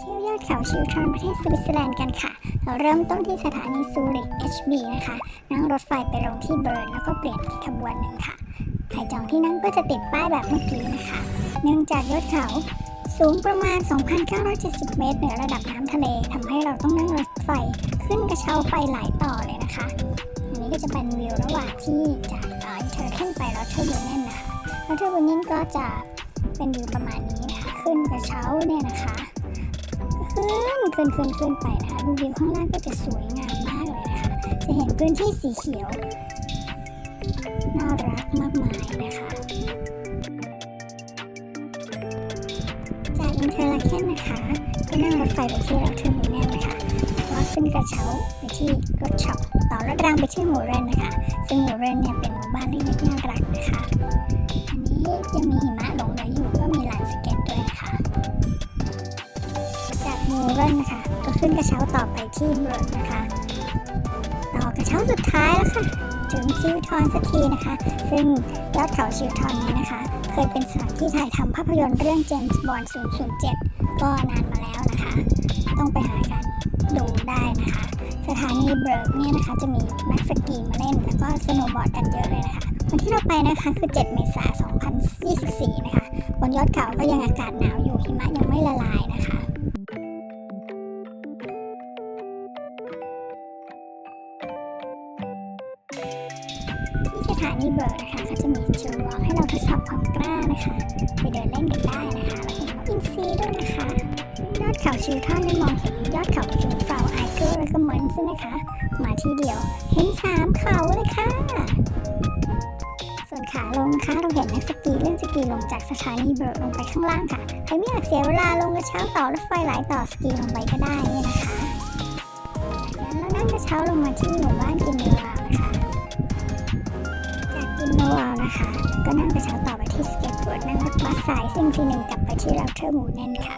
เที่ยวยอดเขาชิวทรอนประเทศสวิตเซอร์แลนด์กันค่ะ เราเริ่มต้นที่สถานีซูริก HB นะคะ นั่งรถไฟไปลงที่เบิร์นแล้วก็เปลี่ยนอีกขบวนหนึ่งค่ะใครจองที่นั่งก็จะติดป้ายแบบเมื่อกี้นะคะ เนื่องจากยอดเขาสูงประมาณ 2,970 เมตรเหนือระดับน้ำทะเลทำให้เราต้องนั่งรถไฟขึ้นกระเช้าไปหลายต่อเลยนะคะ อันนี้ก็จะเป็นวิวระหว่างที่จากเอ่อเทอร์เทนไปลอเทอร์บูเนนนะคะลอเทอร์บูเนนก็จะเป็นวิวประมาณนี้นะคะ ขึ้นกระเช้าเนี่ยนะคะ ขึ้นขึ้นขึ้นขึ้นไปนะคะดูวิวข้างล่างก็จะสวยงามมากเลยนะคะ จะเห็นพื้นที่สีเขียว น่ารักมากมายนะคะ จากอินเทอร์ลาเคนนะคะก็นั่งรถไฟไปที่เราเทอร์มินอลนะคะแล้วก็ขึ้นกระเช้าไปที่รถช็อปต่อรถรางไปที่หมู่เรนนะคะ ซึ่งหมู่เรนเนี่ยเป็นหมู่บ้านเล็กๆน่ารักนะคะอันนี้ เรนนะคะ ก็ขึ้นกระเช้าต่อไปที่เบิร์กนะคะต่อกระเช้าสุดท้ายแล้วค่ะ ถึงชิวทอนสักทีนะคะ ซึ่งยอดเขาชิวทอนนี้นะคะ เคยเป็นสถานที่ถ่ายทำภาพยนตร์เรื่องเจมส์บอนด์007 ก็นานมาแล้วนะคะ ต้องไปหากันดูได้นะคะ สถานีเบิร์กเนี่ยนะคะ จะมีนักสกีมาเล่น แล้วก็สโนว์บอร์ดกันเยอะเลยนะคะวันที่เราไปนะคะคือ 7 เมษายน 2024 นะคะ บนยอดเขาก็ยังอากาศหนาวอยู่หิมะยังไม่ละลายนะคะ ที่สถานีเบิร์กนะคะก็จะมีจูวอล์กให้เราทดสอบความกล้านะคะ ไปเดินเล่นกันได้นะคะ แล้วเห็อินทรีด้วยนะคะ ยอดเขาชิวท่อนได้มองเห็นยอดเขาชูเฟาไอเกิลแล้วก็เหมือนใช่ไหมคะ มาที่เดียวเห็นสามเขาเลยค่ะ ส่วนขาลงนะคะเราเห็นนักสกีเล่นสกีลงจากสถานีเบิร์กลงไปข้างล่างค่ะใครไม่อยากเสียเวลาลงกระเช้าต่อรถไฟหลายต่อสกีลงไปก็ได้เนี่ยนะคะจากนั้นเรานั่งกระเช้าลงมาที่หมู่บ้านกินเนวาวนะคะ นโนวาวนะคะ ก็นั่งกระเช้าต่อไปที่สเก็ตบอร์ดนั่งรถบัสสายซิ่งซีหนึ่งกลับไปที่เราเทอร์มูเนนค่ะ